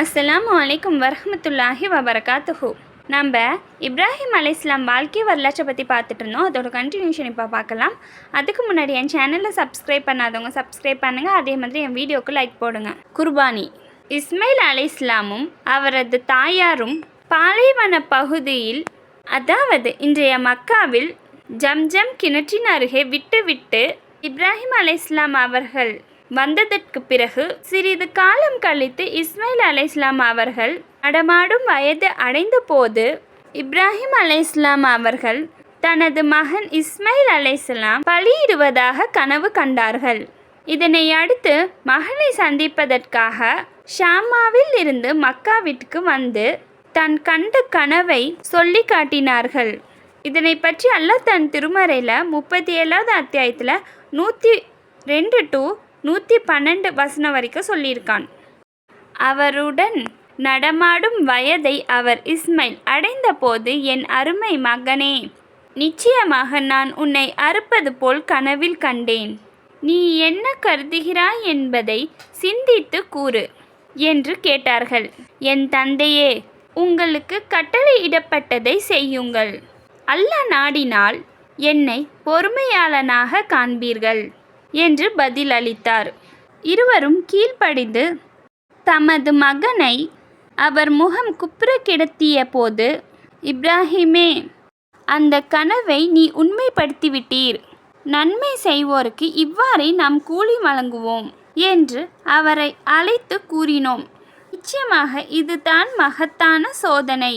அஸ்லாம் வலைக்கம் வரமத்துல்லாஹி வபரகாத்துஹு. நம்ம இப்ராஹிம் அலைஸ்லாம் வாழ்க்கை வரலாற்றை பற்றி பார்த்துட்டு இருந்தோம். அதோட கண்டினியூஷன் இப்போ பார்க்கலாம். அதுக்கு முன்னாடி என் சேனலில் சப்ஸ்கிரைப் பண்ணாதவங்க சப்ஸ்கிரைப் பண்ணுங்கள் அதே மாதிரி என் வீடியோக்கு லைக் போடுங்க. குர்பானி. இஸ்மைல் அலைஹிஸ்ஸலாமும் அவரது தாயாரும் பாலைவன பகுதியில் அதாவது இன்றைய மக்காவில் ஜம்ஜம் கிணற்றின் அருகே விட்டுவிட்டு இப்ராஹிம் அலைஹிஸ்ஸலாம் அவர்கள் வந்ததற்கு பிறகு சிறிது காலம் கழித்து இஸ்மாயில் அலைஸ்லாம் அவர்கள் நடமாடும் வயது அடைந்த போது இப்ராஹிம் அலைஸ்லாம் அவர்கள் தனது மகன் இஸ்மாயில் அலைஸ்லாம் பலியிடுவதாக கனவு கண்டார்கள். இதனை அடுத்து மகனை சந்திப்பதற்காக ஷாமாவில் இருந்து மக்காவிற்கு வந்து தன் கண்ட கனவை சொல்லி காட்டினார்கள். இதனை பற்றி அல்லாஹ் தன் திருமறையில் முப்பத்தி ஏழாவது அத்தியாயத்தில் நூற்றி ரெண்டு டு நூற்றி பன்னெண்டு வசனம் வரைக்கும் சொல்லியிருக்கான். அவருடன் நடமாடும் வயதை அவர் இஸ்மைல் அடைந்தபோது என் அருமை மகனே நிச்சயமாக நான் உன்னை அறுப்பது போல் கனவில் கண்டேன். நீ என்ன கருதுகிறாய் என்பதை சிந்தித்து கூறு என்று கேட்டார்கள். என் தந்தையே உங்களுக்கு கட்டளையிடப்பட்டதை செய்யுங்கள். அல்ல நாடினால் என்னை பொறுமையாளனாக காண்பீர்கள். என்று பதிலளித்தார். இருவரும் கீழ்ப்படிந்து தமது மகனை அவர் முகம் குப்புற கிடத்திய போது இப்ராஹிமே அந்த கனவை நீ உண்மைப்படுத்திவிட்டீர். நன்மை செய்வோருக்கு இவ்வாறே நாம் கூலி வழங்குவோம் என்று அவரை அழைத்து கூறினோம். நிச்சயமாக இதுதான் மகத்தான சோதனை.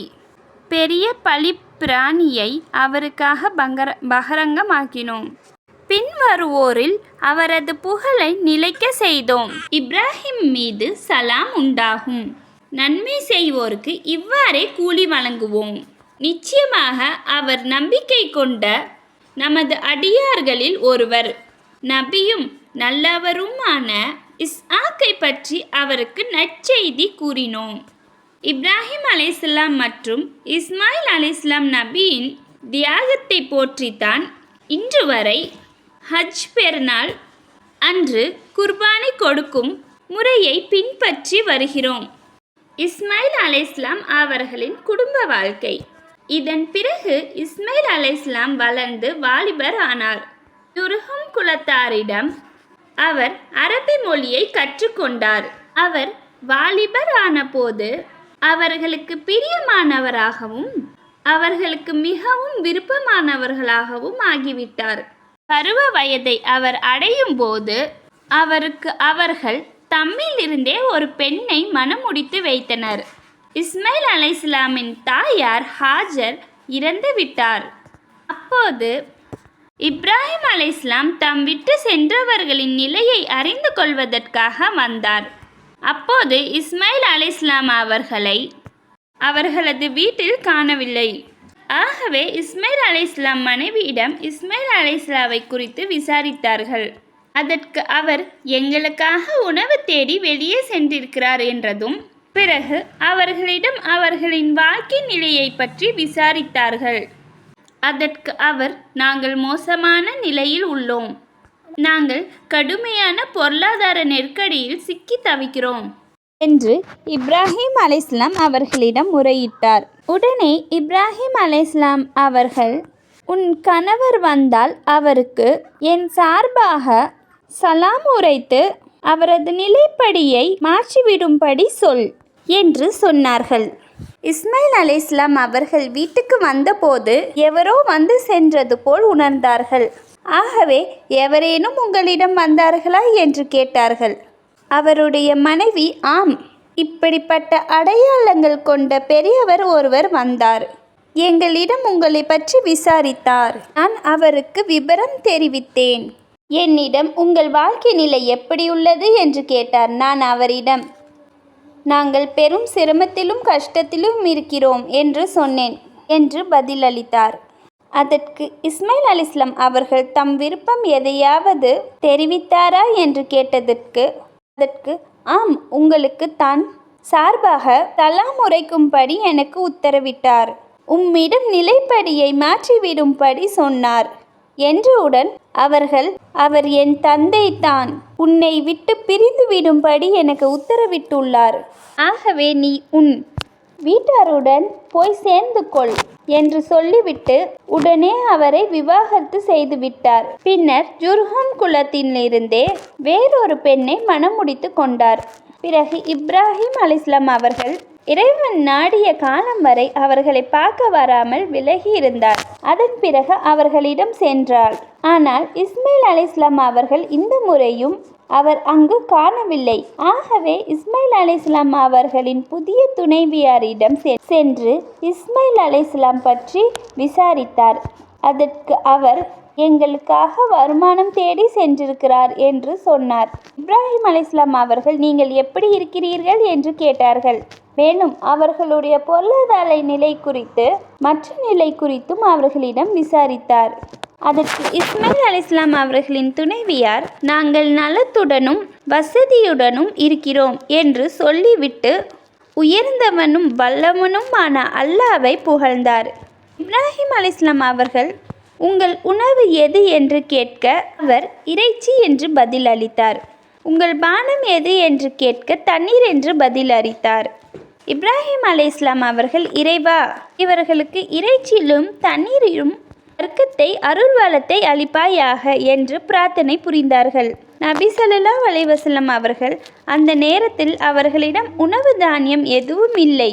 பெரிய பழிப்பிராணியை அவருக்காக பங்கர பகரங்கமாக்கினோம். பின்வருவோரில் அவரது புகழை நிலைக்க செய்தோம். இப்ராஹிம் மீது சலாம் உண்டாகும். நன்மை செய்வோருக்கு இவ்வாறே கூலி வழங்குவோம். நிச்சயமாக அவர் நம்பிக்கை கொண்ட நமது அடியார்களில் ஒருவர். நபியும் நல்லவருமான இஸ்ஆக்கை பற்றி அவருக்கு நற்செய்தி கூறினோம். இப்ராஹிம் அலைஸ்லாம் மற்றும் இஸ்மாயில் அலைஸ்லாம் நபியின் தியாகத்தை போற்றித்தான் இன்று வரை ஹஜ் பெருநாள் அன்று குர்பானி கொடுக்கும் முறையை பின்பற்றி வருகிறோம். இஸ்மாயில் அலைஸ்லாம் அவர்களின் குடும்ப வாழ்க்கை. இதன் பிறகு இஸ்மாயில் அலைஸ்லாம் வளர்ந்து வாலிபர் ஆனார். துருகம் குலத்தாரிடம் அவர் அரபி மொழியை கற்றுக்கொண்டார். அவர் வாலிபர் ஆனபோது அவர்களுக்கு பிரியமானவராகவும் அவர்களுக்கு மிகவும் விருப்பமானவர்களாகவும் ஆகிவிட்டார். பருவ வயதை அவர் அடையும் போது அவருக்கு அவர்கள் தம்மிலிருந்தே ஒரு பெண்ணை மணமுடித்து வைத்தனர். இஸ்மைல் அலை இஸ்லாமின் தாயார் ஹாஜர் இறந்து விட்டார். அப்போது இப்ராஹிம் அலைஹிஸ்ஸலாம் தம் விட்டு சென்றவர்களின் நிலையை அறிந்து கொள்வதற்காக வந்தார். அப்போது இஸ்மாயில் இஸ்லாம் அவர்களை அவர்களது வீட்டில் காணவில்லை. ஆகவே இஸ்மைல் அலைஸ்லாம் மனைவியிடம் இஸ்மைல் அலைஸ்லாவை குறித்து விசாரித்தார்கள். அதற்கு அவர் எங்களுக்காக உணவு தேடி வெளியே சென்றிருக்கிறார் என்றதும் பிறகு அவர்களிடம் அவர்களின் வாழ்க்கை நிலையை பற்றி விசாரித்தார்கள். அதற்கு அவர் நாங்கள் மோசமான நிலையில் உள்ளோம். நாங்கள் கடுமையான பொருளாதார நெருக்கடியில் சிக்கி தவிக்கிறோம். என்று இப்ராஹிம் அலைஸ்லாம் அவர்களிடம் முறையிட்டார். உடனே இப்ராஹிம் அலைஸ்லாம் அவர்கள் உன் கணவர் வந்தால் அவருக்கு என் சார்பாக சலாம் உரைத்து அவரது நிலைப்படியை மாற்றிவிடும்படி சொல் என்று சொன்னார்கள். இஸ்மாயில் அலைஹிஸ்லாம் அவர்கள் வீட்டுக்கு வந்தபோது எவரோ வந்து சென்றது போல் உணர்ந்தார்கள். ஆகவே எவரேனும் உங்களிடம் வந்தார்களா? என்று கேட்டார்கள். அவருடைய மனைவி ஆம். இப்படிப்பட்ட அடையாளங்கள் கொண்ட பெரியவர் ஒருவர் வந்தார். எங்களிடம் உங்களை பற்றி விசாரித்தார். நான் அவருக்கு விபரம் தெரிவித்தேன். என்னிடம் உங்கள் வாழ்க்கை நிலை எப்படி உள்ளது என்று கேட்டார் நான் அவரிடம். நாங்கள் பெரும் சிரமத்திலும் கஷ்டத்திலும் இருக்கிறோம் என்று சொன்னேன் என்று பதிலளித்தார். அதற்கு இஸ்மாயில் அலிஸ்லாம் அவர்கள் தம் விருப்பம் எதையாவது தெரிவித்தாரா என்று கேட்டதற்கு அதற்கு ஆம் உங்களுக்கு தான் சார்பாக தலா உரைக்கும்படி எனக்கு உத்தரவிட்டார். உம்மிடம் நிலைப்படியை மாற்றிவிடும்படி சொன்னார். என்றவுடன் அவர்கள் அவர் என் தந்தை தான் உன்னை விட்டு பிரிந்து விடும்படி எனக்கு உத்தரவிட்டுள்ளார். ஆகவே நீ உன் வீட்டாருடன் போய் சேர்ந்து கொள் என்று சொல்லிவிட்டு உடனே அவரை விவாகரத்து செய்துவிட்டார். பின்னர் ஜுர்ஹம் குலத்திலிருந்தே வேறொரு பெண்ணை மணமுடித்து கொண்டார். பிறகு இப்ராஹிம் அலிஸ்லாம் அவர்கள் இறைவன் நாடிய காலம் வரை அவர்களை பார்க்க வராமல் விலகி இருந்தார் அதன் பிறகு அவர்களிடம் சென்றாள். ஆனால் இஸ்மாயில் அலிஸ்லாம் அவர்கள் இந்த முறையும் அவர் அங்கு காணவில்லை. ஆகவே இஸ்மைல் அலிஸ்லாம் அவர்களின் புதிய துணைவியாரிடம் செ- சென்று இஸ்மைல் அலிஸ்லாம் பற்றி விசாரித்தார். அதற்கு அவர் எங்களுக்காக வருமானம் தேடி சென்றிருக்கிறார் என்று சொன்னார். இப்ராஹிம் அலிஸ்லாம் அவர்கள் நீங்கள் எப்படி இருக்கிறீர்கள்? என்று கேட்டார்கள். மேலும் அவர்களுடைய பொருளாதார நிலை குறித்து மற்ற நிலை குறித்தும் அவர்களிடம் விசாரித்தார். அதற்கு இஸ்மாயில் அலிஸ்லாம் அவர்களின் துணைவியார் நாங்கள் நலத்துடனும் வசதியுடனும் இருக்கிறோம் என்று சொல்லிவிட்டு உயர்ந்தவனும் வல்லவனுமான அல்லாவை புகழ்ந்தார். இப்ராஹிம் அலிஸ்லாம் அவர்கள் உங்கள் உணவு எது என்று கேட்க அவர் இறைச்சி என்று பதில் அளித்தார் உங்கள் பானம் எது என்று கேட்க தண்ணீர் என்று பதில் அளித்தார் இப்ராஹிம் இஸ்லாம் அவர்கள் இறைவா இவர்களுக்கு இறைச்சியிலும் தண்ணீரிலும் வர்க்கத்தை அருள் வளத்தை அளிப்பாயாக என்று பிரார்த்தனை புரிந்தார்கள். நபி ஸல்லல்லாஹு அலைஹி அவர்கள் அந்த நேரத்தில் அவர்களிடம் உணவு தானியம் எதுவும் இல்லை.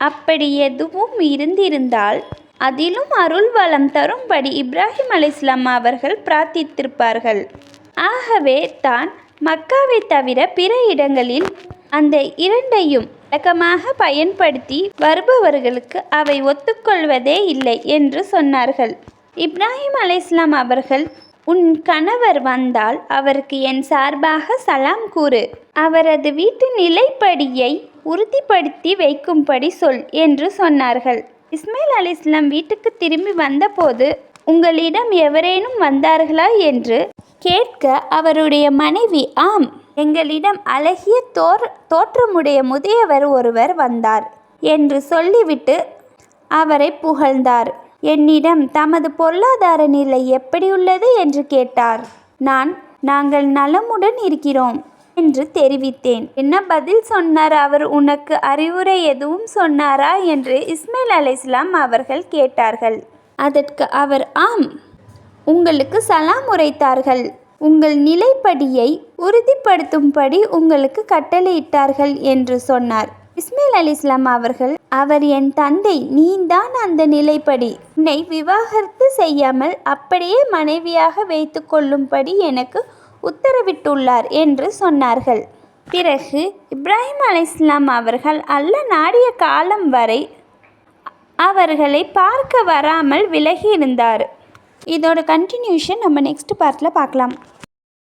அப்படி எதுவும் இருந்திருந்தால் அதிலும் அருள் வளம் தரும்படி இப்ராஹிம் அலிஸ்லாம் அவர்கள் பிரார்த்தித்திருப்பார்கள். ஆகவே தான் மக்காவை தவிர பிற இடங்களில் அந்த இரண்டையும் வழக்கமாக பயன்படுத்தி வருபவர்களுக்கு அவை ஒத்துக்கொள்வதே இல்லை என்று சொன்னார்கள். இப்ராஹிம் அலைஹிஸ்ஸலாம் அவர்கள் உன் கணவர் வந்தால் அவருக்கு என் சார்பாக சலாம் கூறு. அவரது வீட்டு நிலைப்படியை உறுதிப்படுத்தி வைக்கும்படி சொல் என்று சொன்னார்கள். இஸ்மாயில் அலிஸ்லாம் வீட்டுக்கு திரும்பி வந்தபோது உங்களிடம் எவரேனும் வந்தார்களா? என்று கேட்க அவருடைய மனைவி ஆம் எங்களிடம் அழகிய தோர் தோற்றமுடைய முதியவர் ஒருவர் வந்தார் என்று சொல்லிவிட்டு அவரை புகழ்ந்தார். என்னிடம் தமது பொருளாதார நிலை எப்படி உள்ளது? என்று கேட்டார். நான் நாங்கள் நலமுடன் இருக்கிறோம். என்று தெரிவித்தேன். என்ன பதில் சொன்னார் அவர்? உனக்கு அறிவுரை எதுவும் சொன்னாரா? என்று இஸ்மாயில் அலைஹிஸ்ஸலாம் அவர்கள் கேட்டார்கள். அதற்கு அவர் ஆம் உங்களுக்கு சலாம் உரைத்தார்கள். உங்கள் நிலைப்படியை உறுதிப்படுத்தும்படி உங்களுக்கு கட்டளையிட்டார்கள் என்று சொன்னார். இஸ்மைல் அலி இஸ்லாம் அவர்கள் அவர் என் தந்தை நீதான் அந்த நிலைப்படி. உன்னை விவாகரத்து செய்யாமல் அப்படியே மனைவியாக வைத்து கொள்ளும்படி எனக்கு உத்தரவிட்டுள்ளார் என்று சொன்னார்கள். பிறகு இப்ராஹிம் அலைஸ்லாம் அவர்கள் அல்ல நாடிய காலம் வரை அவர்களை பார்க்க வராமல் விலகி இருந்தார். இதோட கண்டினியூஷன் நம்ம நெக்ஸ்ட் பார்ட்டில் பார்க்கலாம்.